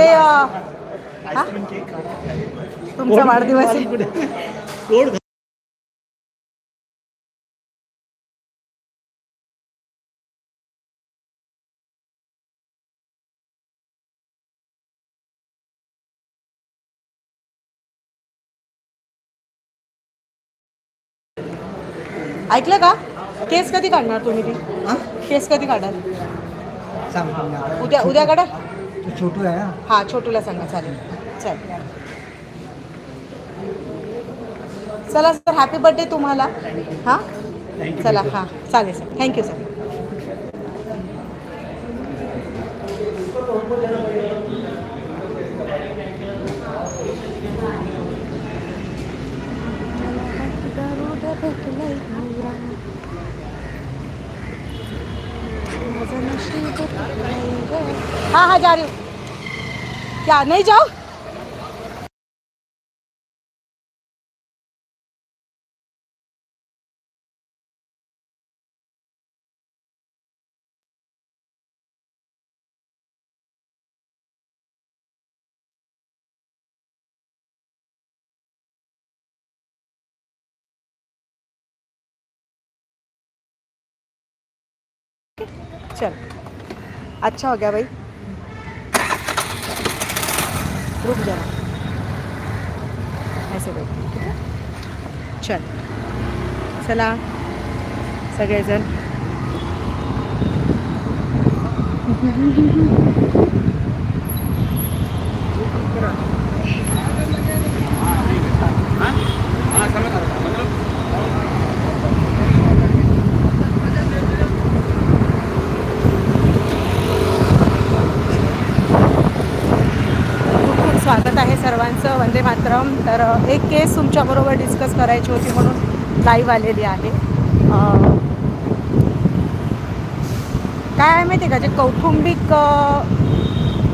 ते हा? तुमचा वाढदिवस आहे. ऐकलं का? केस कधी काढणार तुम्ही? ती? केस कधी सांगतो आता. उद्या उद्या काढा. छोटू आहे हा? छोटूला सांगा चालेल. चल. चला सर हॅपी बर्थडे तुम्हाला. हां? चला हां. चालेल सर. थँक्यू सर हाँ हाँ जा रही हूँ क्या नहीं जाओ चल. अच्छा हो गया भाई. रुक जाना ऐसे बैठ. ठीक है? चल. चला. सगळेजण खूप खूप स्वागत आहे वंदे मातरम. तर एक केस तुमच्याबरोबर डिस्कस करायची होती म्हणून लाईव्ह आलेली आहे. काय आहे माहिती आहे का? जे कौटुंबिक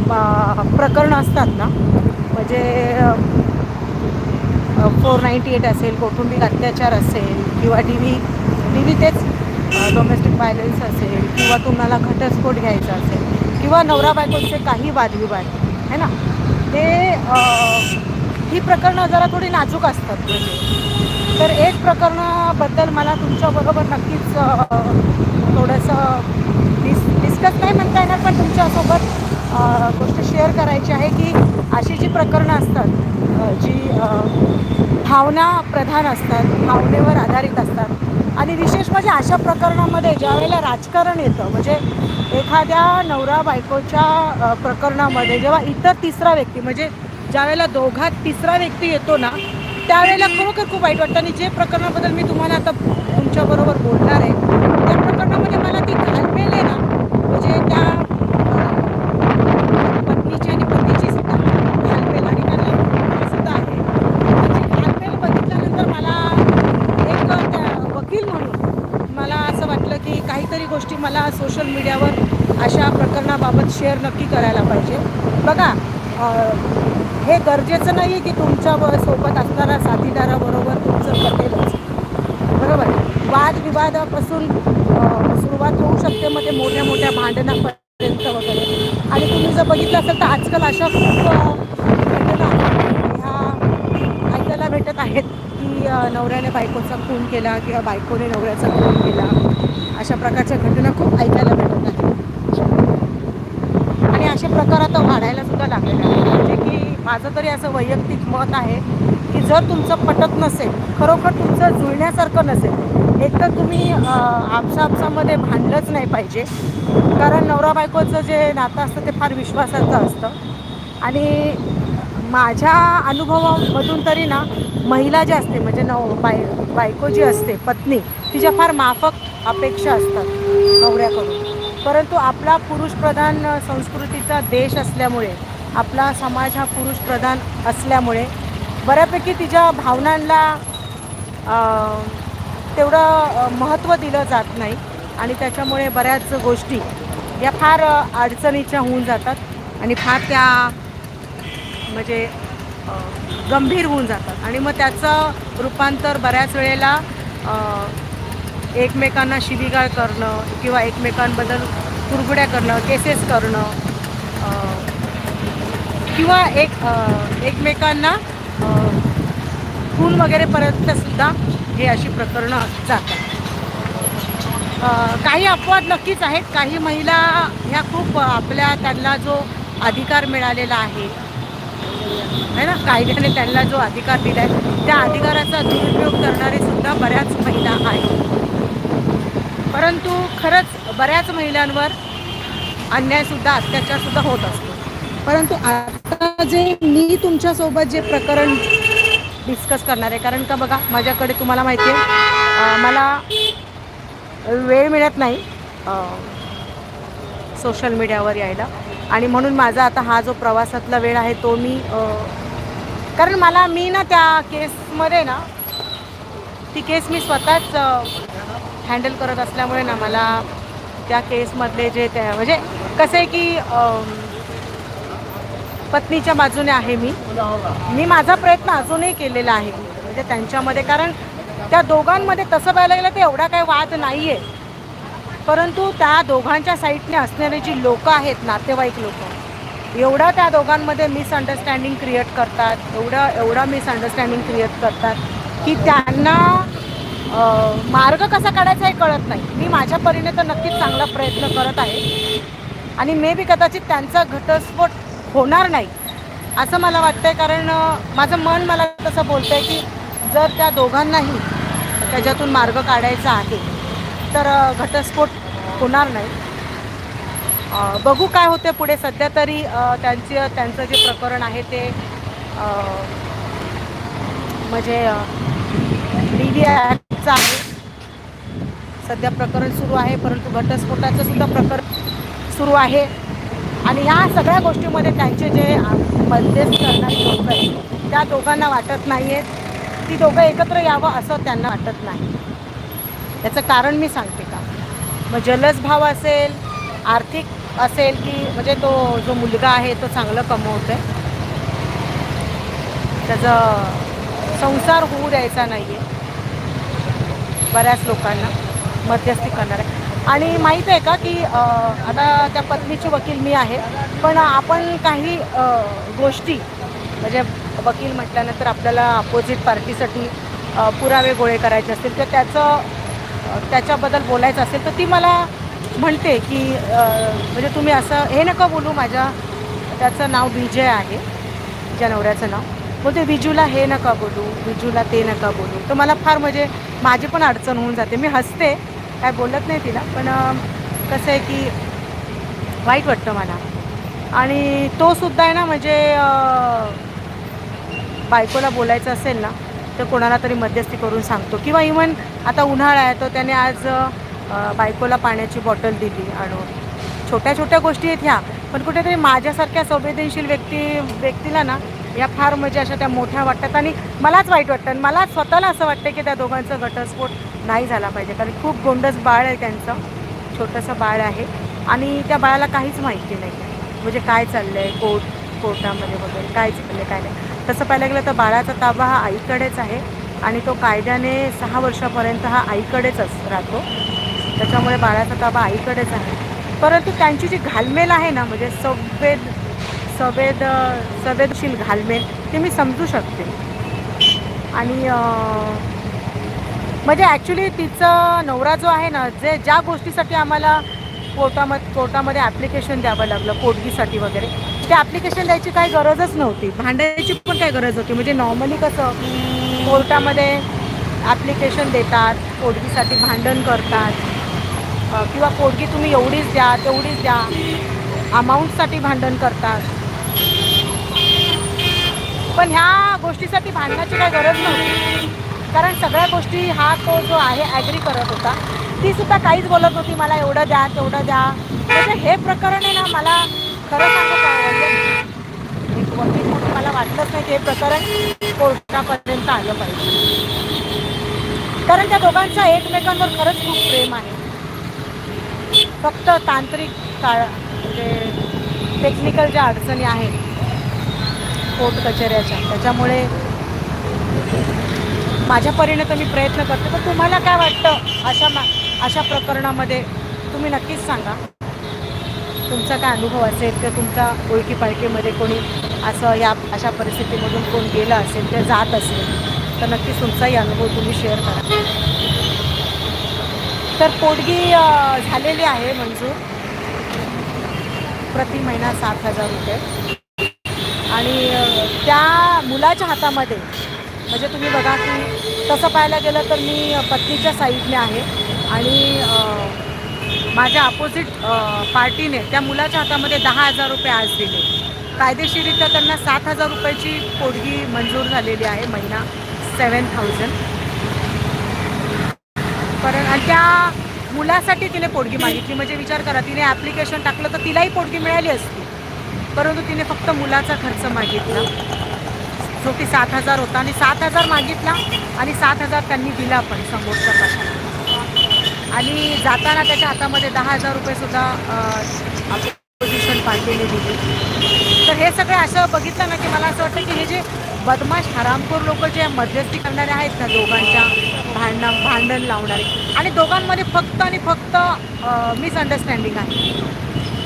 प्रकरण प्रकरणं असतात ना म्हणजे फोर नाईंटी एट असेल कौटुंबिक अत्याचार असेल किंवा डी व्ही डी व्ही तेच डोमेस्टिक व्हायलन्स असेल किंवा तुम्हाला घटस्फोट घ्यायचा असेल किंवा नवरा बायकोचे काही वादविवाद है ना? ते ही प्रकरणं जरा थोडी नाजूक असतात. म्हणजे तर एक प्रकरणाबद्दल मला तुमच्याबरोबर नक्कीच थोडंसं डिस डिस्कस नाही म्हणता येणार पण तुमच्यासोबत गोष्ट शेअर करायची आहे की अशी जी प्रकरणं असतात जी भावना प्रधान असतात भावनेवर आधारित असतात. आणि विशेष म्हणजे अशा प्रकरणामध्ये ज्या वेळेला राजकारण येतं म्हणजे एखाद्या नवरा बायकोच्या प्रकरणामध्ये जेव्हा इतर तिसरा व्यक्ती म्हणजे ज्या वेळेला दोघात तिसरा व्यक्ती येतो ना त्यावेळेला खरोखर खूप वाईट वाटतं. आणि जे प्रकरणाबद्दल मी तुम्हाला आता तुमच्याबरोबर बोलणार आहे त्या प्रकरणामध्ये मला ती घालमेल आहे ना म्हणजे त्या अ, पत्नीची आणि पतीची सुद्धा घालमेल आणि त्यांना मुलगी सुद्धा आहे त्याची घालमेल बघितल्यानंतर मला एक त्या वकील म्हणून मला असं वाटलं की काहीतरी गोष्टी मला सोशल या प्रकरणाबाबत शेअर नक्की करायला पाहिजे. बघा हे गरजेचं नाही आहे की तुमच्यासोबत असणाऱ्या साथीदाराबरोबर तुमचं पटेलच बरोबर? वादविवादापासून सुरुवात होऊ शकते मग ते मोठ्या मोठ्या भांडणापर्यंत वगैरे. आणि तुम्ही जर बघितलं असेल तर आजकाल अशा खूप घटना ह्या ऐकायला भेटत आहेत की नवऱ्याने बायकोचा खून केला किंवा बायकोने नवऱ्याचा खून केला. अशा प्रकारच्या घटना खूप ऐकायला भेटत आहेत आणि असे प्रकार आता वाढायला सुद्धा लागलेले आहेत म्हणजे की माझं तरी असं वैयक्तिक मत आहे की जर तुमचं पटत नसेल खरोखर तुमचं जुळण्यासारखं नसेल एक तर तुम्ही अ, आपसा आपसामध्ये भांडलंच नाही पाहिजे. कारण नवरा बायकोचं जे नातं असतं ते फार विश्वासाचं असतं. आणि माझ्या अनुभवामधून तरी ना महिला जी असते म्हणजे नव बाय बायको जी असते पत्नी तिच्या फार माफक अपेक्षा असतात नवऱ्याकडून. परंतु आपला पुरुषप्रधान संस्कृतीचा देश असल्यामुळे आपला समाज हा पुरुषप्रधान असल्यामुळे बऱ्यापैकी तिच्या भावनांना तेवढं महत्त्व दिलं जात नाही आणि त्याच्यामुळे बऱ्याच गोष्टी या फार अडचणीच्या होऊन जातात आणि फार त्या म्हणजे गंभीर होऊन जातात. आणि मग त्याचं रूपांतर बऱ्याच वेळेला एकमेकांना शिवीगाळ करणं किंवा एकमेकांबद्दल कुरघुड्या करणं केसेस करणं किंवा एक एकमेकांना खून वगैरेपर्यंत सुद्धा हे अशी प्रकरणं जातात. काही अपवाद नक्कीच आहेत. काही महिला ह्या खूप आपल्या त्यांना जो अधिकार मिळालेला आहे है ना? कायद्याने त्यांना जो अधिकार दिला आहे त्या अधिकाराचा दुरुपयोग करणारे सुद्धा बऱ्याच महिला आहेत. परंतु खरंच बऱ्याच महिलांवर अन्यायसुद्धा अत्याचारसुद्धा होत असतो परंतु आता जे मी तुमच्यासोबत जे प्रकरण डिस्कस करणार आहे कारण का बघा माझ्याकडे तुम्हाला माहिती आहे मला वेळ मिळत नाही सोशल मीडियावर यायला. आणि म्हणून माझा आता हा जो प्रवासातला वेळ आहे तो मी कारण मला मी ना त्या केसमध्ये ना ती केस मी स्वतःच हँडल करत असल्यामुळे ना मला त्या केसमधले जे त्या म्हणजे कसं आहे की पत्नीच्या बाजूने आहे मी. मी माझा प्रयत्न अजूनही केलेला आहे. म्हणजे त्यांच्यामध्ये कारण त्या दोघांमध्ये तसं पाहायला गेलं तर एवढा काही वाद नाही आहे परंतु त्या दोघांच्या साईडने असणारे जी लोकं आहेत नातेवाईक लोक एवढं त्या दोघांमध्ये मिसअंडरस्टँडिंग क्रिएट करतात एवढं एवढा मिसअंडरस्टँडिंग क्रिएट करतात की त्यांना मार्ग कसा काढायचा हे कळत नाही. मी माझ्या परीने तर नक्कीच चांगला प्रयत्न करत आहे. आणि मे बी कदाचित त्यांचा घटस्फोट होणार नाही. असं मला वाटतंय कारण माझं मन मला तसं बोलतंय की जर त्या दोघांनाही त्याच्यातून मार्ग काढायचा आहे तर घटस्फोट होणार नाही. बघू काय होते पुढे. सध्या तरी अ, त्यांची त्यांचं जे प्रकरण आहे ते म्हणजे डी डी ॲक्टचं आहे. सध्या प्रकरण सुरू आहे परंतु घटस्फोटाचं सुद्धा प्रकरण सुरू आहे. आणि ह्या सगळ्या गोष्टीमध्ये त्यांचे जे अ, मध्यस्थ करणारी लोकं आहेत त्या दोघांना वाटत नाही आहेत ती दोघं एकत्र यावं असं त्यांना वाटत नाही. याचं कारण मी सांगते का? मग जलस भाव असेल आर्थिक असेल की म्हणजे तो जो मुलगा आहे तो चांगलं कमवतो आहे त्याचा संसार होऊ द्यायचा नाही आहे बऱ्याच लोकांना मध्यस्थी करणार. आहे आणि माहीत आहे का की आता त्या पत्नीची वकील मी आहे पण आपण काही गोष्टी म्हणजे वकील म्हटल्यानंतर आपल्याला अपोजिट पार्टीसाठी पुरावे गोळे करायचे असतील तर त्याचं त्याच्याबद्दल बोलायचं असेल तर ती मला म्हणते की म्हणजे तुम्ही असं हे नका बोलू माझ्या त्याचं नाव विजय आहे ज्या नवऱ्याचं नाव. बोलते विजूला हे नका बोलू विजूला ते नका बोलू. तर मला फार म्हणजे माझी पण अडचण होऊन जाते. मी हसते काय बोलत नाही तिला पण कसं आहे की वाईट वाटतं मला. आणि तो सुद्धा आहे ना म्हणजे बायकोला बोलायचं असेल ना तर कोणाला तरी मध्यस्थी करून सांगतो. किंवा इवन आता उन्हाळा आहे तर त्याने आज बायकोला पाण्याची बॉटल दिली आणून. छोट्या छोट्या गोष्टी आहेत ह्या पण कुठेतरी माझ्यासारख्या संवेदनशील व्यक्ती व्यक्तीला ना या फार म्हणजे अशा त्या मोठ्या वाटतात. आणि मलाच वाईट वाटतं आणि मला स्वतःला असं वाटतं की त्या दोघांचा घटस्फोट नाही झाला पाहिजे. कारण खूप गोंडस बाळ आहे त्यांचं. छोटंसं बाळ आहे. आणि त्या बाळाला काहीच माहिती नाही. म्हणजे काय चाललं आहे कोर्ट कोर्टामध्ये वगैरे काय चाललं आहे काय नाही. तसं पाहायला गेलं तर बाळाचा ताबा हा आईकडेच आहे. आणि तो कायद्याने सहा वर्षापर्यंत हा आईकडेच अस राहतो. त्याच्यामुळे बाळाचा ताबा आईकडेच आहे. परंतु त्यांची जी घालमेल आहे ना म्हणजे संवेद संवेद संवेदशील घालमेल ते मी समजू शकते. आणि म्हणजे ॲक्च्युली तिचा नवरा जो आहे ना जे ज्या गोष्टीसाठी आम्हाला कोर्टाम कोर्टामध्ये ॲप्लिकेशन द्यावं लागलं पोटगीसाठी वगैरे ते ॲप्लिकेशन द्यायची काही गरजच नव्हती. भांडायची पण काही गरज होती. म्हणजे नॉर्मली कसं कोर्टामध्ये ॲप्लिकेशन देतात पोटगीसाठी भांडण करतात. किंवा पोटगी तुम्ही एवढीच द्या तेवढीच द्या. अमाऊंटसाठी भांडण करतात. पण ह्या गोष्टीसाठी भांडण्याची काही गरज नव्हती. कारण सगळ्या गोष्टी हा तो जो आहे ॲग्री करत होता. ती सुद्धा काहीच बोलत नव्हती मला एवढं द्या तेवढं द्या. म्हणजे हे प्रकरण आहे ना मला खरं सांगत एक वकील म्हणून मला वाटलंच नाही की हे प्रकरण कोर्टापर्यंत आलं पाहिजे. कारण त्या दोघांचा एकमेकांवर खरंच खूप प्रेम आहे. फक्त तांत्रिक काळ म्हणजे टेक्निकल ज्या अडचणी आहेत कोर्ट कचेऱ्याच्या. त्याच्यामुळे माझ्या परीने तर मी प्रयत्न करते पण तुम्हाला काय वाटतं अशा मा अशा प्रकरणामध्ये? तुम्ही नक्कीच सांगा. तुमचा काय अनुभव असेल किंवा तुमच्या ओळखी पाळखीमध्ये कोणी असं या अशा परिस्थितीमधून कोण गेलं असेल किंवा जात असेल तर नक्कीच तुमचाही अनुभव तुम्ही शेअर करा. तर पोटगी झालेली आहे मंजूर. प्रति महिना सात हजार रुपये. आणि त्या मुलाच्या हातामध्ये म्हणजे तुम्ही बघा की तसं पाहायला गेलं तर मी पत्नीच्या साईडने आहे. आणि माझ्या अपोजिट पार्टीने त्या मुलाच्या हातामध्ये दहा हजार रुपये आज दिले. कायदेशीरित्या त्यांना सात हजार रुपयाची पोटगी मंजूर झालेली आहे महिना सेवन थाउजंड कारण आणि त्या मुलासाठी तिने पोटगी मागितली. म्हणजे विचार करा तिने ॲप्लिकेशन टाकलं तर तिलाही पोटगी मिळाली असती. परंतु तिने फक्त मुलाचा खर्च मागितला. जो की सात हजार होता आणि सात हजार मागितला आणि सात हजार त्यांनी दिला पण समोरच्या पक्षाला. आणि जाताना त्याच्या हातामध्ये दहा हजार रुपयेसुद्धा अपोजिशन पार्टीने दिली. तर हे सगळं असं बघितलं ना की मला असं वाटतं की हे जे बदमाश हरामखोर लोक जे मध्यस्थी करणारे आहेत ना दोघांच्या भांडण भांडण लावणारे. आणि दोघांमध्ये फक्त आणि फक्त मिसअंडरस्टँडिंग आहे.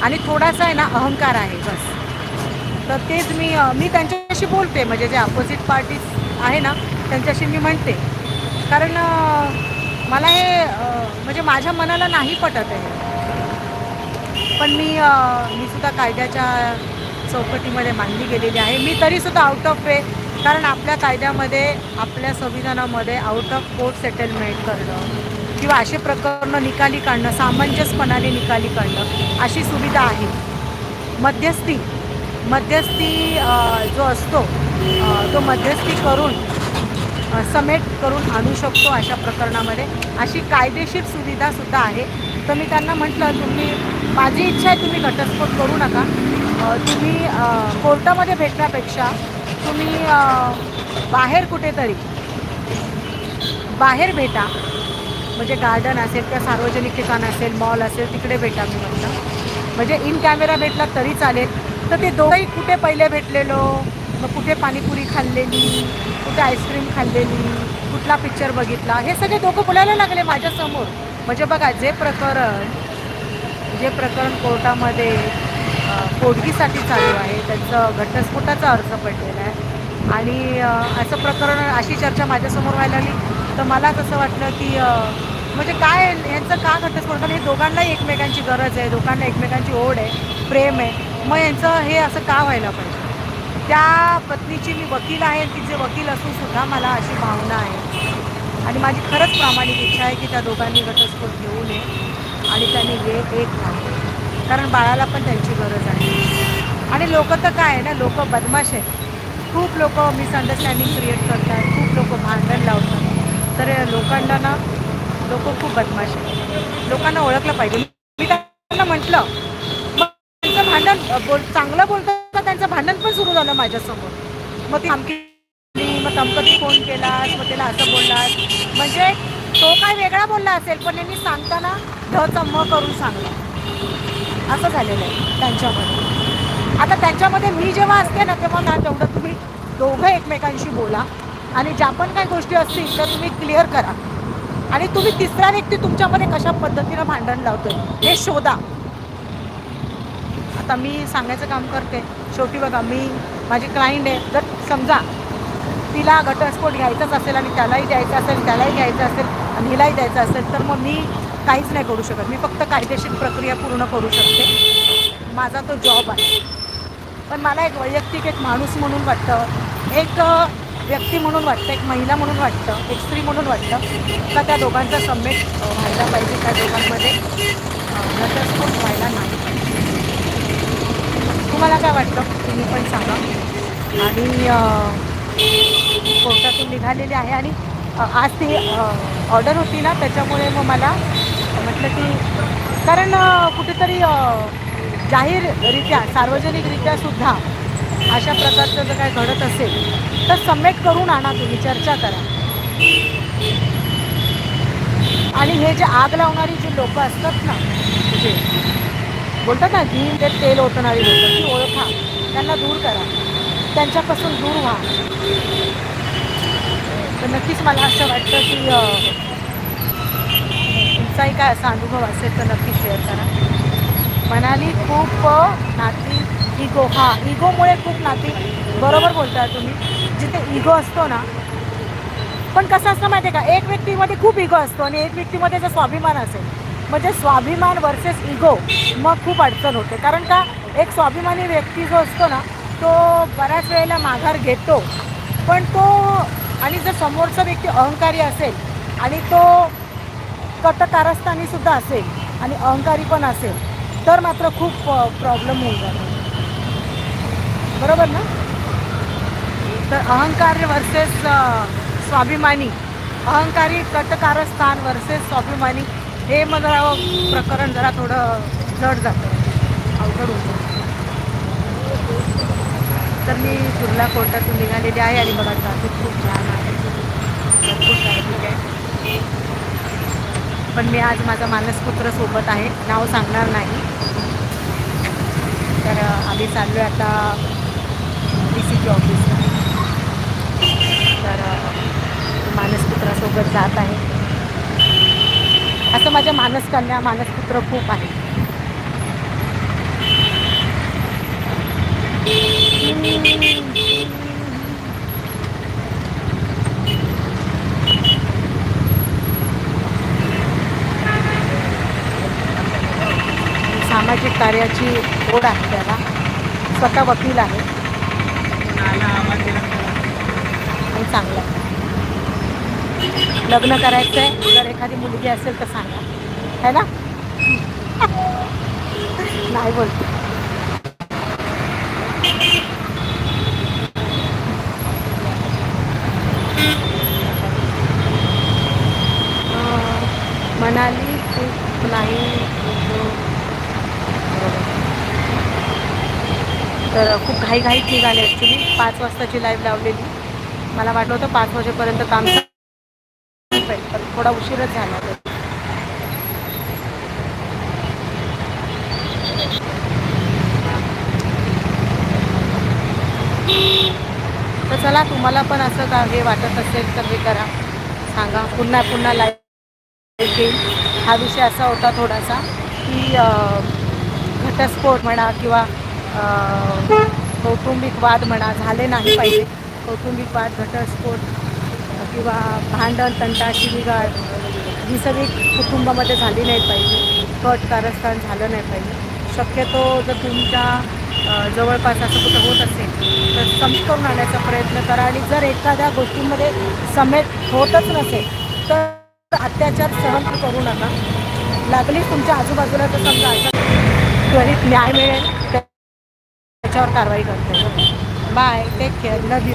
आणि थोडासा आहे ना अहंकार आहे बस. तर तेच मी मी त्यांच्याशी बोलते. म्हणजे जे अपोजिट पार्टीज आहे ना त्यांच्याशी मी म्हणते. कारण मला हे म्हणजे माझ्या मनाला नाही पटत आहे. पण मी मी सुद्धा कायद्याच्या चौकटीमध्ये मांडली गेलेली आहे. मी तरीसुद्धा आउट ऑफ वे कारण आपल्या कायद्यामध्ये आपल्या संविधानामध्ये आउट ऑफ कोर्ट सेटलमेंट करणं किंवा असे प्रकरणं निकाली काढणं सामंजस्यपणाने निकाली काढणं अशी सुविधा आहे. मध्यस्थी मध्यस्थी जो असतो तो मध्यस्थी करून समेट करून आणू शकतो अशा प्रकरणामध्ये. अशी कायदेशीर सुविधासुद्धा आहे. तर मी त्यांना म्हटलं तुम्ही माझी इच्छा आहे तुम्ही घटस्फोट करू नका. तुम्ही कोर्टामध्ये भेटण्यापेक्षा तुम्ही बाहेर कुठेतरी बाहेर भेटा. म्हणजे गार्डन असेल किंवा सार्वजनिक ठिकाण असेल मॉल असेल तिकडे भेटा मी म्हटलं. म्हणजे इन कॅमेरा भेटला तरी चालेल. तर ते दोघंही कुठे पहिले भेटलेलो? मग कुठे पाणीपुरी खाल्लेली? कुठे आईस्क्रीम खाल्लेली? कुठला पिक्चर बघितला? हे सगळे दोघं बोलायला लागले माझ्यासमोर. म्हणजे बघा जे प्रकरण जे प्रकरण कोर्टामध्ये पोटगीसाठी चालू आहे त्यांचं घटस्फोटाचा अर्ज पडलेला आहे. आणि असं प्रकरण अशी चर्चा माझ्यासमोर व्हायला लागली. तर मला तसं वाटलं की म्हणजे काय यांचं का घटस्फोट? कारण हे दोघांनाही एकमेकांची गरज आहे दोघांना एकमेकांची ओढ आहे प्रेम आहे. मग यांचं हे असं का व्हायला पाहिजे? त्या पत्नीची मी वकील आहे तिचे वकील असून सुद्धा मला अशी भावना आहे. आणि माझी खरंच प्रामाणिक इच्छा आहे की त्या दोघांनी घटस्फोट घेऊ नये आणि त्यांनी वेळ एक नाही. कारण बाळाला पण त्यांची गरज आहे. आणि लोक तर काय आहे ना लोक बदमाश आहेत. खूप लोक मिसअंडरस्टँडिंग क्रिएट करतात खूप लोक भांडण लावतात. तर लोकांना ना लोक खूप बदमाश आहेत. लोकांना ओळखलं पाहिजे. मी त्यांना म्हटलं मग त्यांचं भांडण अ, बोल चांगलं बोलतात त्यांचं भांडण पण सुरू झालं माझ्यासमोर? मग ती आमकी मग तमकती फोन केलास मग त्याला असं बोललास म्हणजे तो काय वेगळा बोलला असेल पण यांनी सांगताना ध चम्म करून सांगला. असं झालेलं आहे त्यांच्यामध्ये. आता त्यांच्यामध्ये मी जेव्हा असते ना तेव्हा ना तेवढं तुम्ही दोघं एकमेकांशी बोला. आणि ज्या पण काही गोष्टी असतील त्या तुम्ही क्लिअर करा. आणि तुम्ही तिसरा व्यक्ती तुमच्यामध्ये कशा पद्धतीनं भांडण लावतोय हे शोधा. आता मी सांगायचं काम करते. शेवटी बघा मी माझी क्लायंट आहे. जर समजा तिला घटस्फोट घ्यायचाच असेल आणि त्यालाही द्यायचं असेल त्यालाही घ्यायचं असेल आणि हिलाही द्यायचं असेल तर मग मी काहीच नाही करू शकत. मी फक्त कायदेशीर प्रक्रिया पूर्ण करू शकते. माझा तो जॉब आहे. पण मला एक वैयक्तिक एक माणूस म्हणून वाटतं एक व्यक्ती म्हणून वाटतं एक महिला म्हणून वाटतं एक स्त्री म्हणून वाटतं का त्या दोघांचा समेट व्हायला पाहिजे त्या दोघांमध्ये? घटस्फोट व्हायला नाही. पाहिजे. तुम्हाला काय वाटतं? तुम्ही पण सांगा. आणि कोर्टातून निघालेली आहे आणि आज ती ऑर्डर होती ना त्याच्यामुळे मग मला म्हटलं की कारण कुठेतरी जाहीररित्या सार्वजनिकरित्या सुद्धा अशा प्रकारचं जर काय घडत असेल तर सम्यक करून आणा तुम्ही चर्चा करा. आणि हे जे आग लावणारी जी लोकं असतात ना म्हणजे बोलतात ना घी ते तेल ओतणारी लोक ती ओळखा. त्यांना दूर करा. त्यांच्यापासून दूर व्हा. तर नक्कीच मला असं वाटतं की तुमचाही काय असा अनुभव असेल तर नक्की शेअर करा. मनाली खूप नाती इगो हां इगोमुळे खूप नाती बरोबर बोलता तुम्ही. जिथे इगो असतो ना पण कसं असतं माहिती आहे का? एक व्यक्तीमध्ये खूप इगो असतो आणि एक व्यक्तीमध्ये जर स्वाभिमान असेल म्हणजे स्वाभिमान वर्सेस इगो मग खूप अडचण होते. कारण का एक स्वाभिमानी व्यक्ती जो असतो ना तो बऱ्याच वेळेला माघार घेतो. पण तो आणि जर समोरचा व्यक्ती अहंकारी असेल आणि तो कटकारस्थानी सुद्धा असेल आणि अहंकारी पण असेल तर मात्र खूप प्रॉब्लेम होऊन जातो. बरोबर ना? तर अहंकार वर्सेस स्वाभिमानी. अहंकारी कटकारस्थान वर्सेस स्वाभिमानी. हे मग प्रकरण जरा थोडं जड जातं. अवघड होतं. तर मी कुर्ला कोर्टातून निघालेली आहे आणि बघा ट्रॅफिक खूप छान आहे. भरपूर ट्रॅफिक आहे. पण मी आज माझा मानसपुत्र सोबत आहे. नाव सांगणार नाही. तर आम्ही चाललो आहे आता डी सीची ऑफिसला तर मानसपुत्रासोबत जात आहे. असं माझ्या मानसकन्या मानसपुत्र खूप आहे. सामाजिक कार्याची ओढ आहे त्याला. स्वतः वकील आहे. आणि चांगलं आहे. लग्न करायचं आहे जर एखादी मुलगी असेल तर सांगा. है ना? नाही बोलते. मनाली खूप नाही. तर खूप घाईघाईत निघाले ॲक्च्युली पाच वाजताची लाईव्ह लावलेली. मला वाटलं होतं पाच वाजेपर्यंत काम पण थोडा उशीरच झाला. होता. तर चला तुम्हाला पण असं का हे वाटत असेल तर हे करा. सांगा. पुन्हा पुन्हा लाईफ येईल. हा विषय असा होता थोडासा की घटस्फोट म्हणा किंवा कौटुंबिक वाद म्हणा झाले नाही पाहिजे. कौटुंबिक वाद घटस्फोट किंवा भांडण तंटा शिवीगाळ ही सगळी कुटुंबामध्ये झाली नाही पाहिजे. कट कारस्थान झालं नाही पाहिजे. शक्यतो जर तुमच्या जवळपास असं कुठं होत असेल तर समेट करून आणण्याचा प्रयत्न करा. आणि जर एखाद्या गोष्टींमध्ये समेट होतच नसेल तर अत्याचार सहन करू नका. लागली तुमच्या आजूबाजूला तर समजा अशा त्वरित न्याय मिळेल त्याच्यावर कारवाई करते. बाय. Take care. न यू